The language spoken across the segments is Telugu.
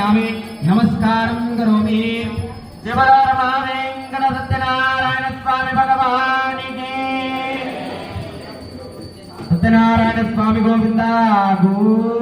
కవర్పయామి నమస్కారం కరోమి. శివరామ వెంకట సత్యనారాయణ స్వామి భగవానికి. సత్యనారాయణ స్వామి గోవింద గోవింద.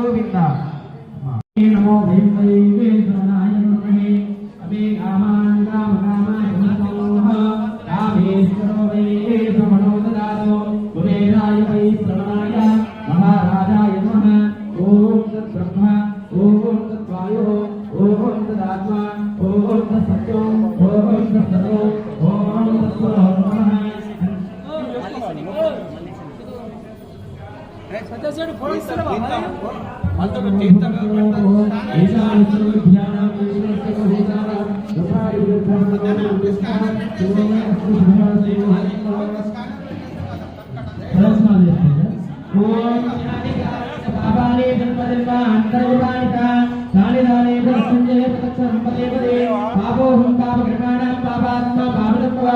పాపోహం పాప కృపాణం పాపాత్మ పాపదత్వ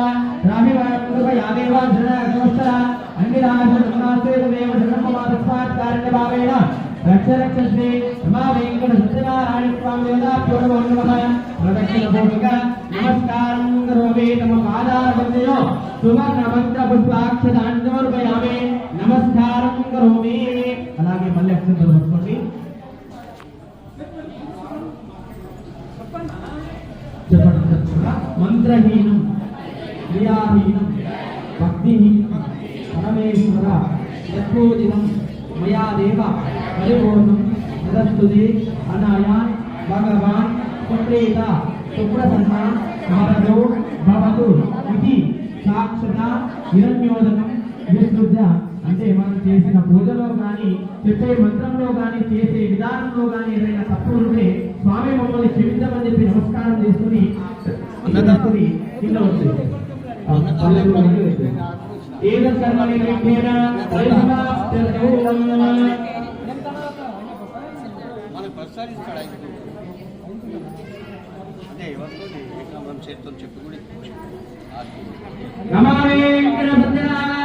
రామివాణం కృపయాదేవ ధృణ అంగిరాజన్మాసేదేవ ధర్మమాతస్మాత్ కారణ్యభావేన రక్ష రక్ష శ్రీ రమా వెంకట సత్యనారాయణ స్వామి దేవతాభ్యో నమః ప్రదక్షిణ భూమిక నమస్కారం కరోమి తమ పాదారవిందయో సువర్ణ మంత్ర నమస్కారం కరోమి. అలాగే మళ్ళీ అక్షంతలు పట్టుకోండి చెప్పండి చెప్తున్నా. మంత్రహీనం క్రియాహీనం భక్తిహీనం పరమేశ్వర యత్పూజితం మయా దేవ పరిపూర్ణం జగత్తుది అనాయ భగవాన్ సుప్రీత సుప్రసన్న మరదో భవతు ఇది సాక్షత హిరణ్యోదకం విస్తృత. అంటే మనం చేసిన పూజలో కానీ చెప్పే మంత్రంలో కానీ చేసే విధానంలో కానీ ఏదైనా తప్పు ఉంటే స్వామి మమ్మల్ని క్షమించమని చెప్పి నమస్కారం చేసుకుని చేసుకుని కింద వచ్చేసి ఏదో కర్మ నిర్విఘ్నేన పరిసమాప్త్యర్థో. మనకు ప్రతిసారి ఇస్తాడు ఆయన అదే ఎవరితో మనం చేతితో చెప్పి కూడా. నమో వెంకట సత్యనారాయణ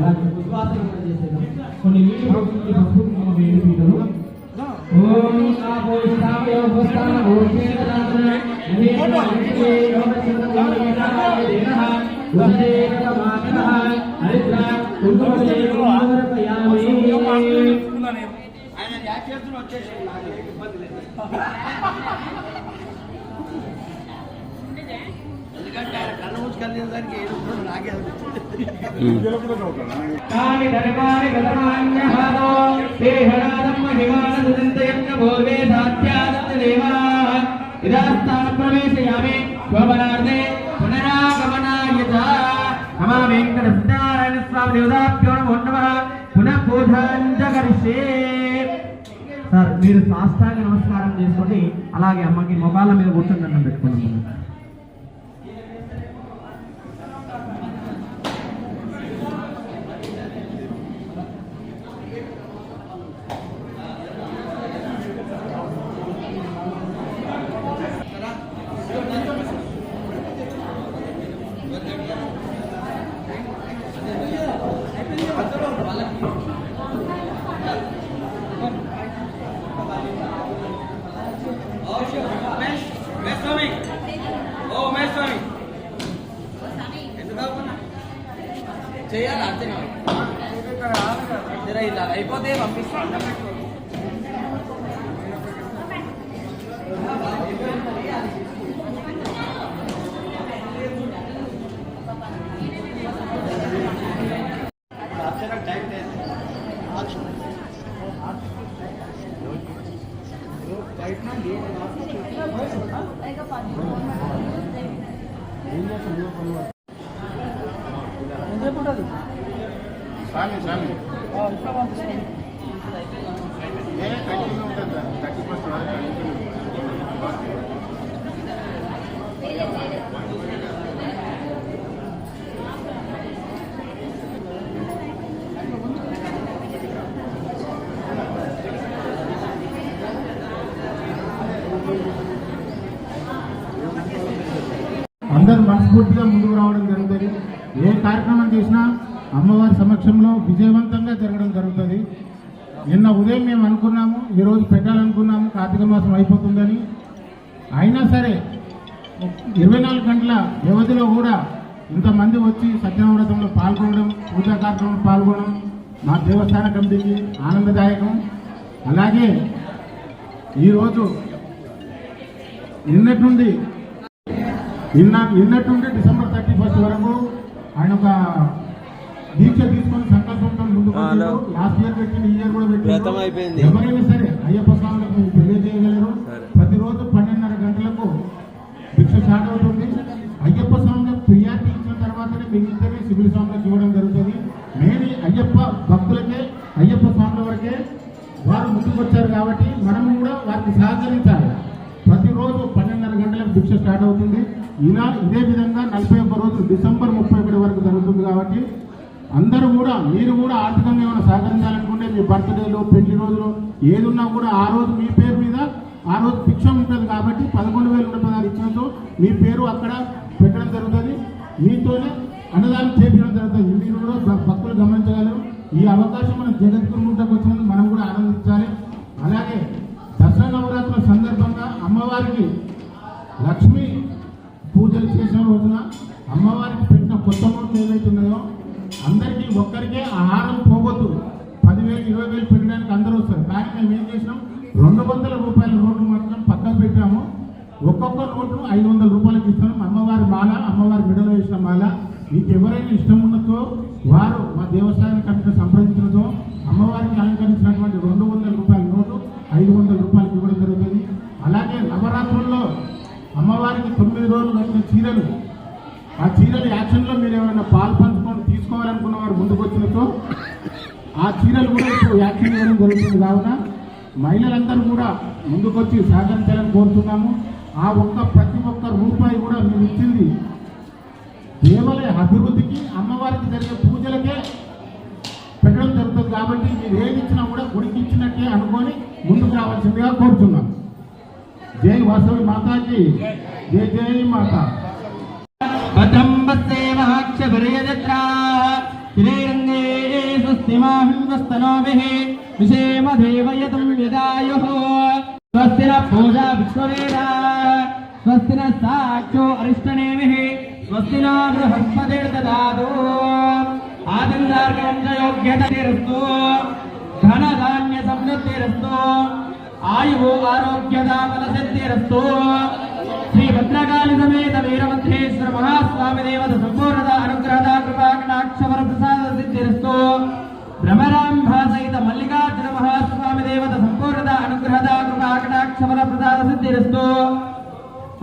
ఉద్వాసన కూడా కొన్ని ఓం స్థాపయో అనేక హరిద్ర కుంకుమదే కుంకుమరపయామి ఆయన యాక్ చేస్తున్న వచ్చేసి నాకు ఇబ్బంది లేదు. ప్రవేశయామి శోభనార్థే పునరాగమనాయ నమా స్వామి నమో పునః పూజాంచ కరిష్యే సార్ మీరు సాష్టాంగ నమస్కారం చేసుకోండి. అలాగే అమ్మకి మొబైల్ మీద కూర్చొని దండం పెట్టుకోండి స్వామి ఓ మే స్వామి ఎందుకు చేయాలి అర్థం జర ఇలా అయిపోతే పంపిస్తాను టైం లేదు స్వామి స్వామి ఏ కంటిన్యూ ఉంటుంది సార్ థర్టీ ఫస్ట్ వరకు కంటిన్యూ అందరూ మనస్ఫూర్తిగా ముందుకు రావడం జరుగుతుంది. ఏ కార్యక్రమం చేసినా అమ్మవారి సమక్షంలో విజయవంతంగా జరగడం జరుగుతుంది. నిన్న ఉదయం మేము అనుకున్నాము ఈరోజు పెట్టాలనుకున్నాము కార్తీక మాసం అయిపోతుందని. అయినా సరే ఇరవై నాలుగు గంటల వ్యవధిలో కూడా ఇంతమంది వచ్చి సత్యనవ్రతంలో పాల్గొనడం పూజా కార్యక్రమంలో పాల్గొనడం మా దేవస్థాన కమిటీకి ఆనందదాయకం. అలాగే ఈరోజు నిన్నటి నుండి నిన్న నిన్నటి నుండి డిసెంబర్ థర్టీ ఫస్ట్ వరకు ఆయన ఒక దీక్ష తీసుకొని సంకల్పంతో ముందుకు హలో. లాస్ట్ ఇయర్ పెట్టింది ఈ ఇయర్ కూడా పెట్టింది అయిపోయింది. ఎవరైనా సరే అయ్యప్ప స్వాములకు మీరు తెలియజేయగలరు. ప్రతిరోజు పన్నెండున్నర గంటలకు భిక్ష స్టార్ట్ అవుతుంది అయ్యప్ప స్వాములకు ప్రియారిటీ ఇచ్చిన తర్వాతనే మిగిలితేనే సివిల్ స్వాములకు ఇలా ఇదే విధంగా నలభై ఒక్క రోజులు డిసెంబర్ ముప్పై ఒకటి వరకు జరుగుతుంది కాబట్టి అందరూ కూడా మీరు కూడా ఆర్థికంగా ఏమైనా సహకరించాలనుకుంటే మీ బర్త్డేలో పెళ్ళి రోజులు ఏదున్నా కూడా ఆ రోజు మీ పేరు మీద ఆ రోజు భిక్ష ఉంటుంది కాబట్టి పదకొండు వేల నూట పదహారు ఇచ్చినతో మీ పేరు అక్కడ పెట్టడం జరుగుతుంది. మీతోనే అన్నదానం చేపించడం జరుగుతుంది. మీరు కూడా భక్తులు గమనించగలరు. ఈ అవకాశం మన జగద్గురుముట్టకు వచ్చినందుకు మనం కూడా ఆనందించాలి. అలాగే దసరా నవరాత్రుల సందర్భంగా అమ్మవారికి లక్ష్మి పూజలు చేసిన రోజున అమ్మవారికి పెట్టిన కొత్త మూర్తి ఏదైతే ఉన్నాయో అందరికీ ఒక్కరికే ఆహారం పోగొద్దు. పదివేలు ఇరవై వేలు పెట్టడానికి అందరూ వస్తారు. కానీ మేము ఏం చేసినాం? రెండు వందల రూపాయల నోట్లు మాత్రం పక్కకు పెట్టాము. ఒక్కొక్క నోట్లు ఐదు వందల రూపాయలకి ఇస్తాం అమ్మవారి మాల అమ్మవారి మెడలో వేసిన మాల. మీకు ఎవరైనా ఇష్టం ఉన్నతో వారు మా దేవస్థానం కనుక సంప్రదించడంతో అమ్మవారికి అలంకరించినటువంటి రెండు వందల రూపాయల నోటు ఐదు వందల రూపాయలకి ఇవ్వడం జరుగుతుంది. అలాగే నవరాత్రుల్లో అమ్మవారికి తొమ్మిది రోజులు కట్టిన చీరలు. ఆ చీరల యాక్షన్లో మీరు ఏమైనా పాలు పంచుకొని తీసుకోవాలనుకున్న వారు ముందుకు వచ్చినతో ఆ చీరలు కూడా ఇప్పుడు యాక్షన్ చేయడం జరుగుతుంది కావున మహిళలందరూ కూడా ముందుకొచ్చి సహకరించాలని కోరుతున్నాము. ఆ ఒక్క ప్రతి ఒక్క రూపాయి కూడా మీరు ఇచ్చింది దేవాలయ అభివృద్ధికి అమ్మవారికి జరిగే పూజలకే పెట్టడం జరుగుతుంది కాబట్టి మీరు ఏది ఇచ్చినా కూడా గుడికి ఇచ్చినట్టే అనుకొని ముందుకు రావాల్సిందిగా కోరుతున్నాం జై వాసవి మాతాకి జై. జై మాతా. భద్రం వత్సేవాక్షభిర్యజత్రా శ్రీరంగే స్వస్తిమాహింస్తనోభిः విషేమ దేవయతం యదాయుः. స్వస్తి న పూజా విశ్వవేదా. స్వస్తి న సాక్షో అరిష్టనేమిः. స్వస్తి న బృహస్పతిర్దదాతు ఆదిందార్గంజయోగ్యతరస్తు ధనధాన్య సమృద్ధిరస్తు ఆయువు ఆరోగ్యదా సిద్ధిరస్తో శ్రీ భద్రకాళి సమేత వీరభద్రేశ్వర మహాస్వామి దేవత సంపూర్ణత అనుగ్రహద కృపాకటాక్షవర ప్రసాద సిద్ధిరస్తో భ్రమరాంభ సహిత మల్లికార్జున మహాస్వామి దేవత సంపూర్ణత అనుగ్రహద కృపాకటాక్షవర ప్రసాద సిద్ధిరస్తో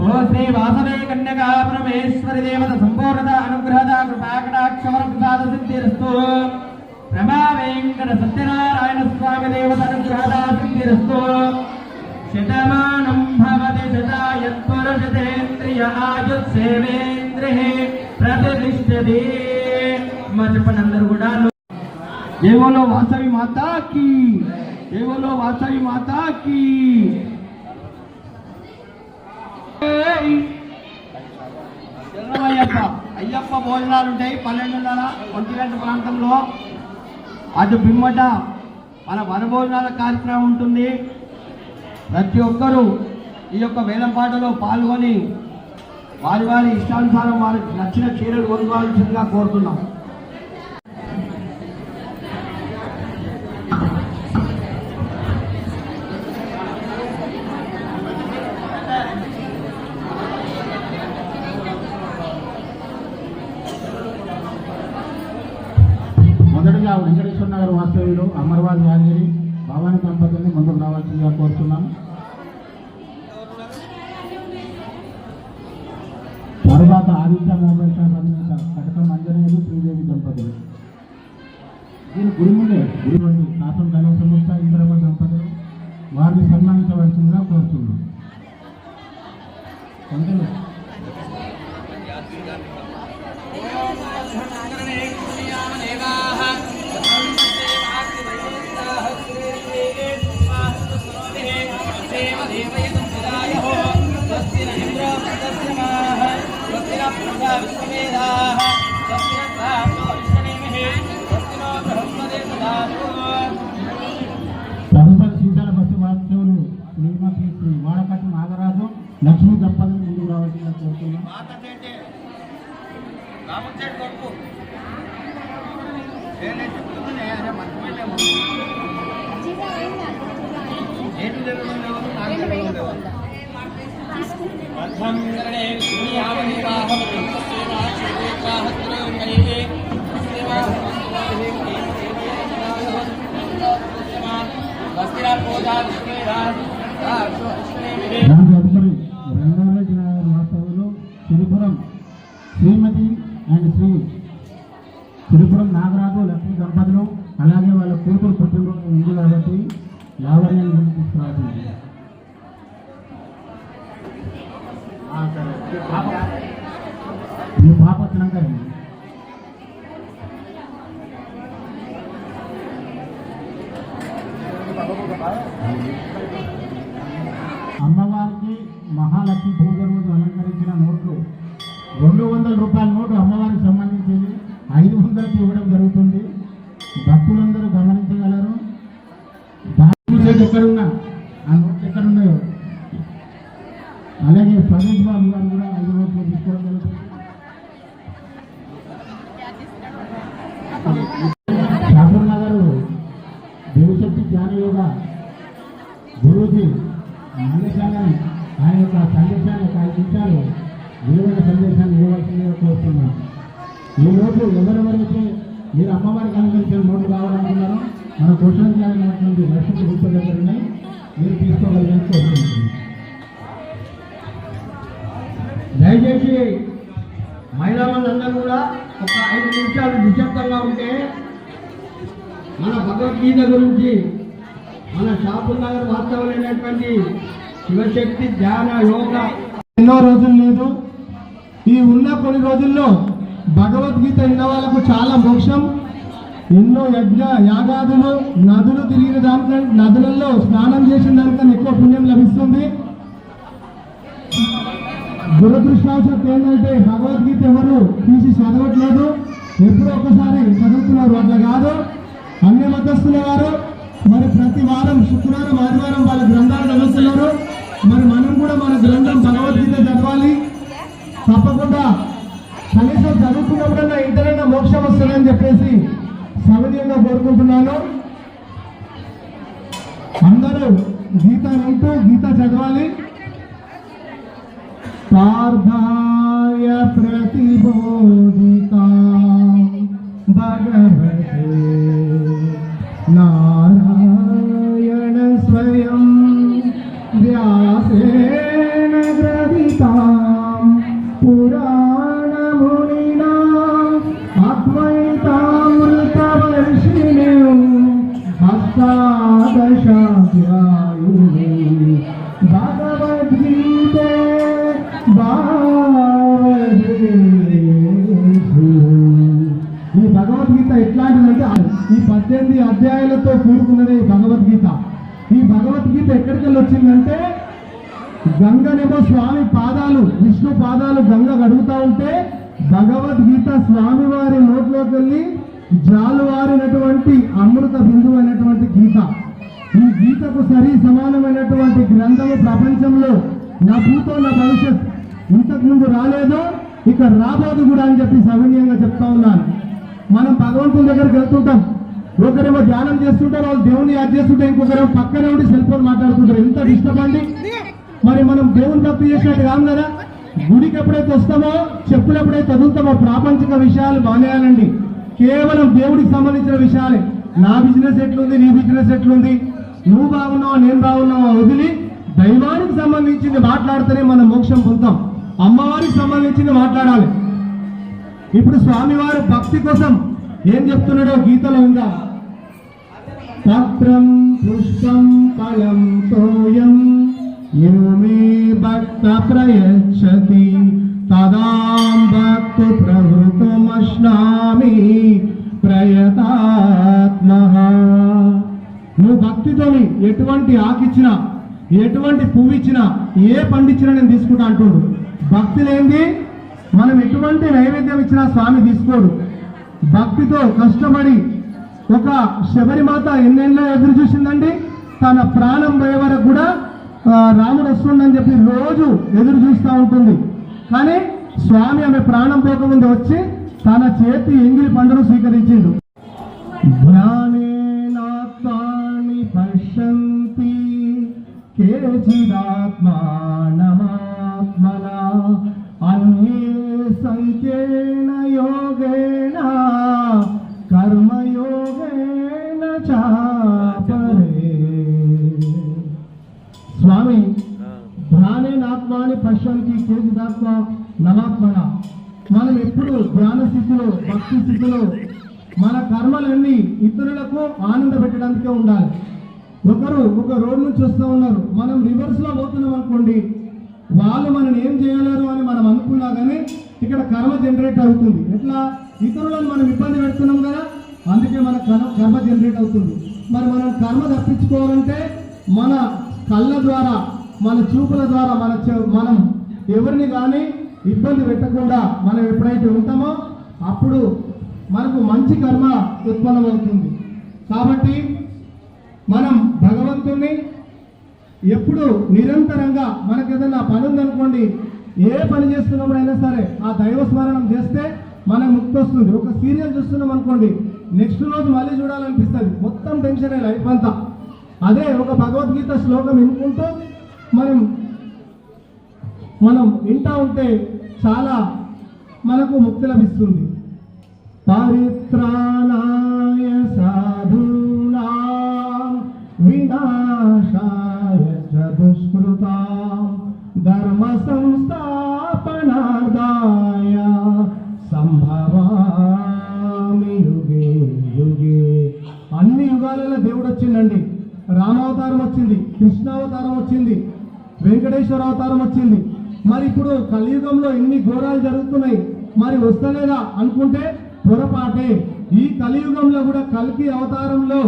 ఓ శ్రీ వాసవే కన్యకా పరమేశ్వరి దేవత సంపూర్ణత అనుగ్రహద కృపాకటాక్షవర ప్రసాద సిద్ధిరస్తో రమా సత్యనారాయణ స్వామి దేవత అనుగ్రహద శతమానం భవతి శతాయత్పురుషతేంద్రియ ఆయుస్సేవేంద్రియ ప్రతిష్టది మా చెప్పండి అందరు కూడా? ఏవోలో వాసవి మాతాకి ఏవోలో వాసవి మాతాకి అయ్యప్ప అయ్యప్ప భోజనాలు ఉంటాయి పన్నెండున్నర ఒంటి గంట ప్రాంతంలో. అటు పిమ్మట మన వనభోజనాల కార్యక్రమం ఉంటుంది. ప్రతి ఒక్కరూ ఈ యొక్క వేలంపాటలో పాల్గొని వారి వారి ఇష్టానుసారం వారికి నచ్చిన చీరలు కొనుక్కోవాల్సిందిగా కోరుతున్నాం. తదుపరి శ్రీశైల బస్సు వాస్తవులు శ్రీమతి శ్రీ వాడకట్టు నాగరాజు లక్ష్మీ దంపతులు ముందుకు రావాల్సిందిగా కోరుతున్నాం. రామచేటి 啊 ఎక్కడున్నా ఆ నోట్లు ఎక్కడున్నాయో? అలాగే సతీష్ బాబు గారు భగవద్గీత గురించి మన షాపుల్ నగర్ వాస్తవమైనటువంటి శివశక్తి ధ్యాన యోగ ఎన్నో రోజులు లేదు. ఈ ఉన్న కొన్ని రోజుల్లో భగవద్గీత విన్న వాళ్ళకు చాలా మోక్షం. ఎన్నో యజ్ఞ యాగాదులు నదులు తిరిగిన దానికంటే నదులలో స్నానం చేసిన దానికన్నా ఎక్కువ పుణ్యం లభిస్తుంది. దురదృష్టవశాత్తు ఏంటంటే భగవద్గీత ఎవరు తీసి చదవట్లేదు. ఎప్పుడో ఒకసారి చదువుతున్నారు అట్లా కాదు. అన్ని మతస్థుల వారు మరి ప్రతి వారం శుక్రవారం ఆదివారం వాళ్ళ గ్రంథాలు చదువుతున్నారు. మరి మనం కూడా మన గ్రంథం భగవద్గీత చదవాలి. తప్పకుండా కనీసం చదువుకున్నప్పుడన్నా ఇంటరైనా మోక్షం వస్తుందని చెప్పేసి సవినీయంగా కోరుకుంటున్నాను. అందరూ గీత వింటూ గీత చదవాలి. పార్థాయ ప్రతిబోధిత భగవతే గంగనేమో స్వామి పాదాలు విష్ణు పాదాలు గంగ గడుగుతా ఉంటే భగవద్గీత స్వామి వారి నోట్లోకి వెళ్ళి జాలువారినటువంటి అమృత బిందువు అయినటువంటి గీత. ఈ గీతకు సరి సమానమైనటువంటి గ్రంథము ప్రపంచంలో నా భూతో నా భవిష్యత్ ఇంతకుముందు రాలేదు ఇక రాబోదు కూడా అని చెప్పి సవినీయంగా చెప్తా ఉన్నాను. మనం భగవంతుని దగ్గరికి వెళ్తుంటాం. ఒకరేమో ధ్యానం చేస్తుంటారు వాళ్ళు దేవుని యాడ్ చేస్తుంటే ఇంకొకరేమో పక్కనే ఉండి సెల్ ఫోన్ మాట్లాడుతుంటారు. ఎంత డిస్టర్బ్ అండి. మరి మనం దేవుని తప్పు చేసినట్టు కాదు కదా? గుడికి ఎప్పుడైతే వస్తామో చెప్పులు ఎప్పుడైతే చదువుతామో ప్రాపంచిక విషయాలు మానేయాలండి. కేవలం దేవుడికి సంబంధించిన విషయాలే. నా బిజినెస్ ఎట్లుంది నీ బిజినెస్ ఎట్లుంది? నువ్వు బాగున్నావా నేను బాగున్నావా వదిలి దైవానికి సంబంధించింది మాట్లాడితేనే మనం మోక్షం పొందుతాం. అమ్మవారికి సంబంధించింది మాట్లాడాలి. ఇప్పుడు స్వామివారు భక్తి కోసం ఏం చెప్తున్నాడో గీతలో ఉందా? పత్రం పుష్పం ఫలం తోయం. యో మే భక్త ప్రయచ్చతి తదాం భక్తు ప్రవృతమశ్నామి ప్రయతాత్మ నువ్వు భక్తితోని ఎటువంటి ఆకిచ్చినా ఎటువంటి పువ్వు ఇచ్చినా ఏ పండిచ్చినా నేను తీసుకుంటా అంటుండు. భక్తి లేనిది మనం ఎటువంటి నైవేద్యం ఇచ్చినా స్వామి తీసుకోడు. భక్తితో కష్టపడి ఒక శబరిమాత ఎన్నెన్నో ఎదురు చూసిందండి. తన ప్రాణం పోయే వరకు కూడా రాముడు వస్తుండని చెప్పి రోజు ఎదురు చూస్తూ ఉంటుంది. కానీ స్వామి ఆమె ప్రాణం పోకముందు వచ్చి తన చేతి ఎంగిలి పండును స్వీకరించిండు. జ్ఞానేనాత్మాని పశ్యంతి కేచిదాత్మానమాత్మనా అన్యే సంఖ్యేన భక్తి స్థితులు మన కర్మలన్నీ ఇతరులకు ఆనంద పెట్టడానికే ఉండాలి. ఒకరు ఒక రోడ్ నుంచి వస్తూ ఉన్నారు. మనం రివర్స్లో పోతున్నాం అనుకోండి. వాళ్ళు మనం ఏం చేయలేరు అని మనం అనుకున్నా కానీ ఇక్కడ కర్మ జనరేట్ అవుతుంది. ఎట్లా? ఇతరులను మనం ఇబ్బంది పెడుతున్నాం కదా. అందుకే మన కర్మ కర్మ జనరేట్ అవుతుంది. మరి మనం కర్మ తప్పించుకోవాలంటే మన కళ్ళ ద్వారా మన చూపుల ద్వారా మన మనం ఎవరిని కానీ ఇబ్బంది పెట్టకుండా మనం ఎప్పుడైతే ఉంటామో అప్పుడు మనకు మంచి కర్మ ఉత్పన్నమవుతుంది. కాబట్టి మనం భగవంతుణ్ణి ఎప్పుడు నిరంతరంగా మనకు ఏదైనా పని ఉందనుకోండి ఏ పని చేస్తున్నప్పుడైనా సరే ఆ దైవ స్మరణం చేస్తే మనకు ముక్తి వస్తుంది ఒక సీరియల్ చూస్తున్నాం అనుకోండి నెక్స్ట్ రోజు మళ్ళీ చూడాలనిపిస్తుంది. మొత్తం టెన్షన్ లైఫ్ అంతా. అదే ఒక భగవద్గీత శ్లోకం వినుకుంటూ మనం మనం వింటా ఉంటే చాలా మనకు ముక్తి లభిస్తుంది. పరిత్రాణాయ సాధూనాం వినాశాయ చ ధర్మ సంస్థాపనాదాయ సంభవామి యుగే యుగే. అన్ని యుగాలలో దేవుడు వచ్చిందండి రామావతారం వచ్చింది కృష్ణావతారం వచ్చింది వెంకటేశ్వర అవతారం వచ్చింది. మరి ఇప్పుడు కలియుగంలో ఇన్ని ఘోరాలు జరుగుతున్నాయి మరి వస్తలేదా అనుకుంటే పొరపాటే. ఈ కలియుగంలో కూడా కల్కి అవతారంలో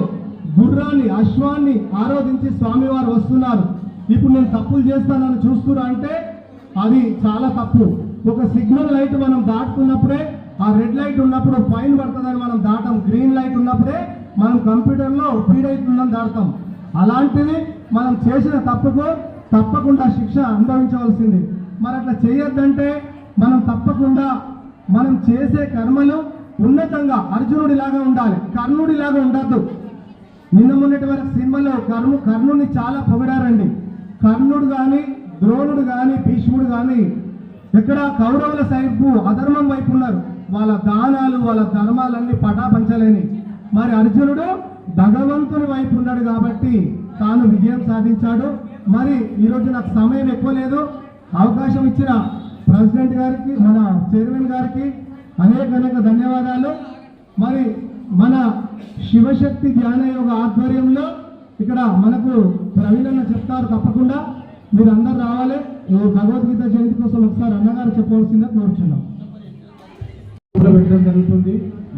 గుర్రాన్ని అశ్వాన్ని ఆరాధించి స్వామివారు వస్తున్నారు. ఇప్పుడు నేను తప్పులు చేస్తానని చూస్తున్నా అంటే అది చాలా తప్పు. ఒక సిగ్నల్ లైట్ మనం దాటుతున్నప్పుడే ఆ రెడ్ లైట్ ఉన్నప్పుడు ఫైన్ పడుతుందని మనం దాటం. గ్రీన్ లైట్ ఉన్నప్పుడే మనం కంప్యూటర్లో ఫీడ్ అవుతుందని దాడతాం అలాంటిది మనం చేసిన తప్పుకు తప్పకుండా శిక్ష అనుభవించవలసింది. మరి అట్లా చేయొద్దంటే మనం తప్పకుండా మనం చేసే కర్మలు ఉన్నతంగా అర్జునుడిలాగా ఉండాలి. కర్ణుడిలాగా ఉండద్దు. నిన్న మొన్నటి వరకు సినిమాలో కర్ణు కర్ణుడిని చాలా పొగిడారండి. కర్ణుడు కానీ ద్రోణుడు కానీ భీష్ముడు కానీ ఇక్కడ కౌరవుల సైపు అధర్మం వైపు ఉన్నారు. వాళ్ళ దానాలు వాళ్ళ ధర్మాలన్నీ పటాపంచలేని. మరి అర్జునుడు భగవంతుని వైపు ఉన్నాడు కాబట్టి తాను విజయం సాధించాడు. మరి ఈరోజు నాకు సమయం ఎక్కువ లేదు. అవకాశం ఇచ్చిన ప్రెసిడెంట్ గారికి మన చైర్మన్ గారికి అనేక అనేక ధన్యవాదాలు. మరి మన శివశక్తి ధ్యాన యోగ ఆధ్వర్యంలో ఇక్కడ మనకు ప్రవీణ్ చెప్తారు తప్పకుండా. మీరు అందరు రావాలి. ఈ భగవద్గీత జయంతి కోసం ఒకసారి అన్నగారు చెప్పవలసిందే కోరుచున్నాం. పెట్టడం జరుగుతుంది.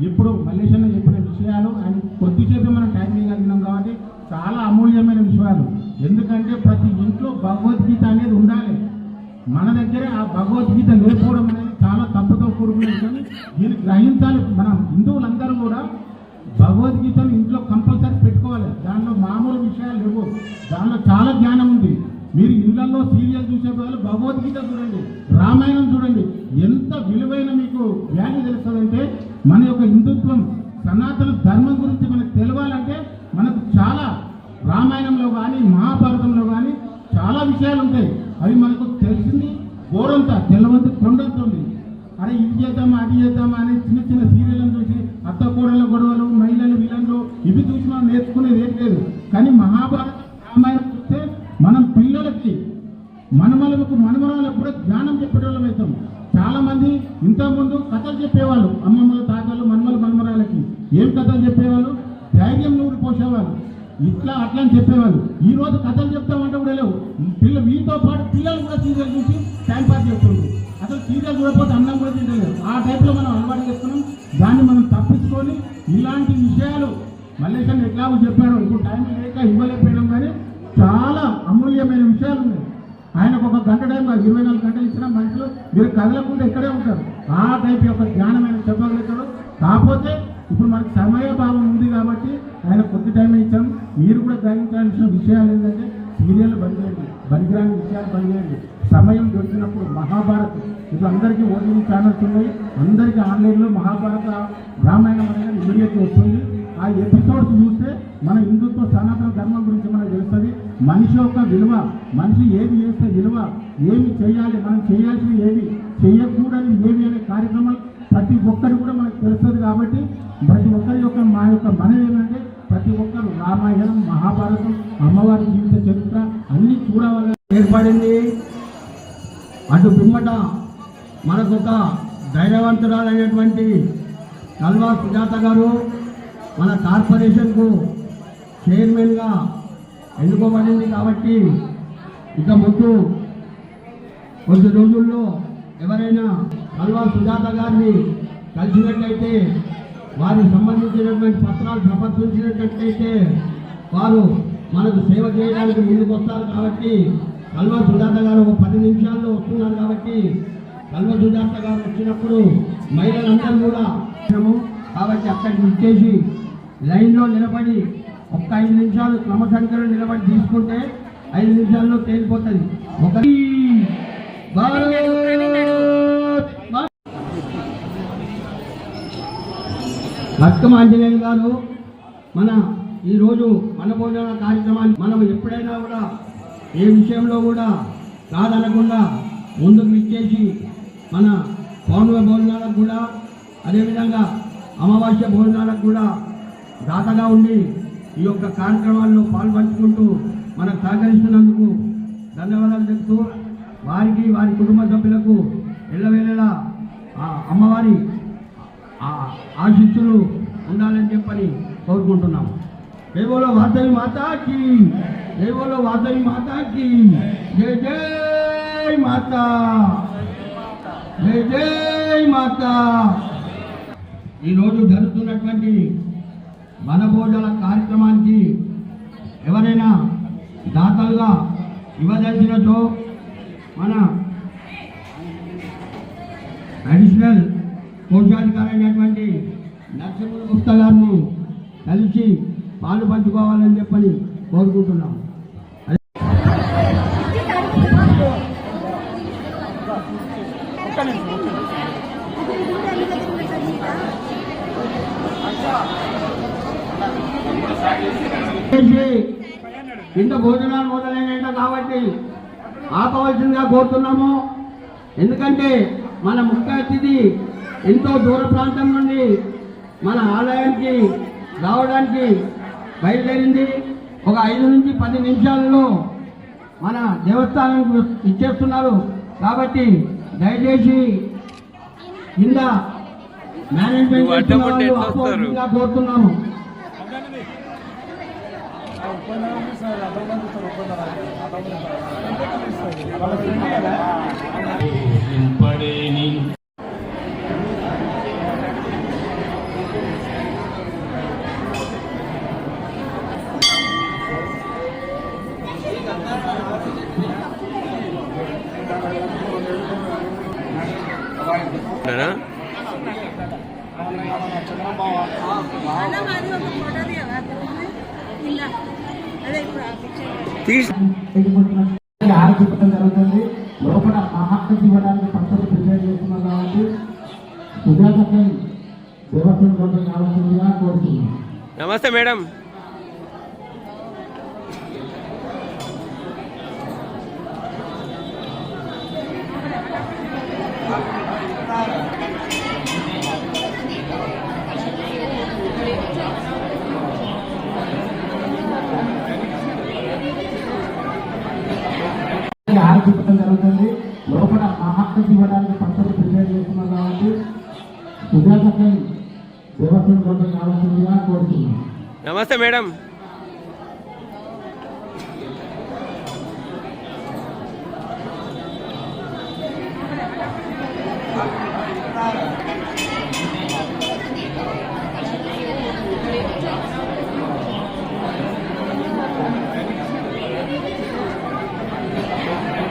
ఇప్పుడు మల్లేశన్న చెప్పిన విషయాలు ఆయన కొద్దిసేపు మనం టైం ఇవ్వగలిగినాం కాబట్టి చాలా అమూల్యమైన విషయాలు. ఎందుకంటే మన దగ్గరే ఆ భగవద్గీత లేకపోవడం అనేది చాలా తప్పుతో కూడుకునేది కానీ దీన్ని గ్రహించాలి. మనం హిందువులందరూ కూడా భగవద్గీతను ఇంట్లో కంపల్సరీ పెట్టుకోవాలి. దానిలో మామూలు విషయాలు లేవు. దానిలో చాలా జ్ఞానం ఉంది. మీరు ఇళ్ళలో సీరియల్ చూసే బదులు భగవద్గీత చూడండి రామాయణం చూడండి. ఎంత విలువైన మీకు వాల్యూ తెలుస్తుందంటే మన యొక్క హిందుత్వం సనాతన ధర్మం గురించి మనకు తెలవాలంటే మనకు చాలా రామాయణంలో కానీ మహాభారతంలో కానీ చాలా విషయాలు ఉంటాయి. అవి మనకు తెలిసింది ఘోరంతా తెల్లవంతి కొండంతుంది. అరే ఇది చేద్దామా అది చేద్దామా అని చిన్న చిన్న సీరియల్ని చూసి అత్త కూడల గొడవలు మహిళలు విలన్లు ఇవి చూసి మనం నేర్చుకునేది ఏం లేదు. కానీ మహాభారత రామాయణం చూస్తే మనం పిల్లలకి మనమలకు మనమరాలకు కూడా జ్ఞానం చెప్పేటోళ్ళం అవుతాం. చాలా మంది ఇంతకుముందు కథలు చెప్పేవాళ్ళు అమ్మమ్మల తాతలు మనమల మనమరాలకి. ఏం కథలు చెప్పేవాళ్ళు? ధైర్యం నూరు పోసేవాళ్ళు. ఇట్లా అట్లా అని చెప్పేవాళ్ళు. ఈ రోజు కథలు చెప్తామంటే కూడా లేవు. మల్లేశన్ ఎట్లాగో చెప్పారు ఇప్పుడు టైం లేక ఇవ్వలేకపోయినాం కానీ చాలా అమూల్యమైన విషయాలు ఉన్నాయి. ఆయనకు ఒక గంట టైం కాదు ఇరవై నాలుగు గంటలు ఇచ్చిన మనుషులు మీరు కదలకుండా ఇక్కడే ఉంటారు. ఆ టైప్ యొక్క జ్ఞానం ఆయన చెప్పగలుగుతాడు కాకపోతే ఇప్పుడు మనకు సమయ భావం ఉంది కాబట్టి ఆయన కొద్ది టైం ఇచ్చాం. మీరు కూడా గ్రహించాల్సిన విషయాలు ఏంటంటే సీరియల్ బంద్ చేయండి బలిగ్రాని విషయాలు బంద్ సమయం దొరికినప్పుడు మహాభారత్ ఇప్పుడు అందరికీ ఓటీవీ ఛానల్స్ ఉన్నాయి. అందరికీ ఆన్లైన్లో మహాభారత రామాయణం అనేది ఇమీడియట్ వస్తుంది. ఆ ఎపిసోడ్స్ చూస్తే మన హిందుత్వ సనాతన ధర్మం గురించి మనకు తెలుస్తుంది. మనిషి యొక్క విలువ మనిషి ఏది చేస్తే విలువ ఏమి చేయాలి మనం చేయాల్సిన ఏవి చేయకూడని ఏవి అనే కార్యక్రమాలు ప్రతి ఒక్కరు కూడా మనకు తెలుస్తుంది కాబట్టి ప్రతి ఒక్కరి యొక్క మా యొక్క మనవి ఏంటంటే ప్రతి ఒక్కరు రామాయణం మహాభారతం అమ్మవారి జీవిత చరిత్ర అన్ని చూడవాలని ఏర్పడింది. అటు పిమ్మట మనకొక ధైర్యవంతురాలైనటువంటి నల్వా సుజాత గారు మన కార్పొరేషన్కు చైర్మన్గా ఎన్నుకోబడింది కాబట్టి ఇక ముందు కొద్ది రోజుల్లో ఎవరైనా కల్వా సుజాత గారిని కలిసినట్లయితే వారికి సంబంధించినటువంటి పత్రాలు సమర్పించినట్లయితే వారు మనకు సేవ చేయడానికి ముందుకు వస్తారు కాబట్టి కల్వ సుజాత గారు ఒక పది నిమిషాల్లో వస్తున్నారు కాబట్టి కల్వ సుజాత గారు వచ్చినప్పుడు మహిళలందరూ కూడా కాబట్టి అక్కడికి ఇచ్చేసి లైన్లో నిలబడి ఒక్క ఐదు నిమిషాలు క్రమసంఖ్యలో నిలబడి తీసుకుంటే ఐదు నిమిషాల్లో తేలిపోతుంది. ఒకటి. భక్తం ఆంజనేయులు గారు మన ఈరోజు మన భోజన కార్యక్రమాన్ని మనం ఎప్పుడైనా కూడా ఏ విషయంలో కూడా కాదనకుండా ముందుకు ఇచ్చేసి మన పౌర్ణమి భోజనాలకు కూడా అదేవిధంగా అమావాస్య భోజనాలకు కూడా దాతగా ఉండి ఈ యొక్క కార్యక్రమాల్లో పాల్పంచుకుంటూ మనకు సహకరిస్తున్నందుకు ధన్యవాదాలు చెప్తూ వారికి వారి కుటుంబ సభ్యులకు ఎల్లవేళలా ఆ అమ్మవారి ఆ ఆశిస్సులు ఉండాలని చెప్పని కోరుకుంటున్నాం. దేవోలో వాసవి మాతాకి దేవోలో వాసవి మాతాకి జయ జై మాత జయ జయ మాత. ఈరోజు జరుగుతున్నటువంటి వనభోజన కార్యక్రమానికి ఎవరైనా దాతలుగా ఇవ్వదలిచినచో మన అడిషనల్ కోశాధికారి అయినటువంటి నరసింహ గుప్తా గారిని కలిసి పాలు పంచుకోవాలని చెప్పని కోరుకుంటున్నాం చేసి ఇంత భోజనాలు మొదలైన కాబట్టి ఆపవలసిందిగా కోరుతున్నాము. ఎందుకంటే మన ముఖ్య అతిథి ఎంతో దూర ప్రాంతం నుండి మన ఆలయానికి రావడానికి బయలుదేరింది. ఒక ఐదు నుంచి పది నిమిషాలలో మన దేవస్థానానికి ఇచ్చేస్తున్నారు. కాబట్టి దయచేసి కింద మేనేజ్మెంట్ కోరుతున్నాము. అన్న మాది ఒక ఫోటో తీయవా ఇలా ఆరు చెప్పడం జరుగుతుంది లోపల మహాత్మ ఇవ్వడానికి పంటలు ప్రిపేర్ చేస్తున్నాం కాబట్టి సుజాతపై దేవస్థానం కొంచెం కావాల్సిందిగా కోరుతున్నాం నమస్తే మేడం ఆరోగ్యపడడం జరుగుతుంది లోపల మహాత్మ ఇవ్వడానికి పద్ధతులు ప్రిపేర్ చేస్తున్నాం కాబట్టి సుజాతపై దేవస్థానం కొంచెం కావాల్సిందిగా కోరుతున్నాం నమస్తే మేడం.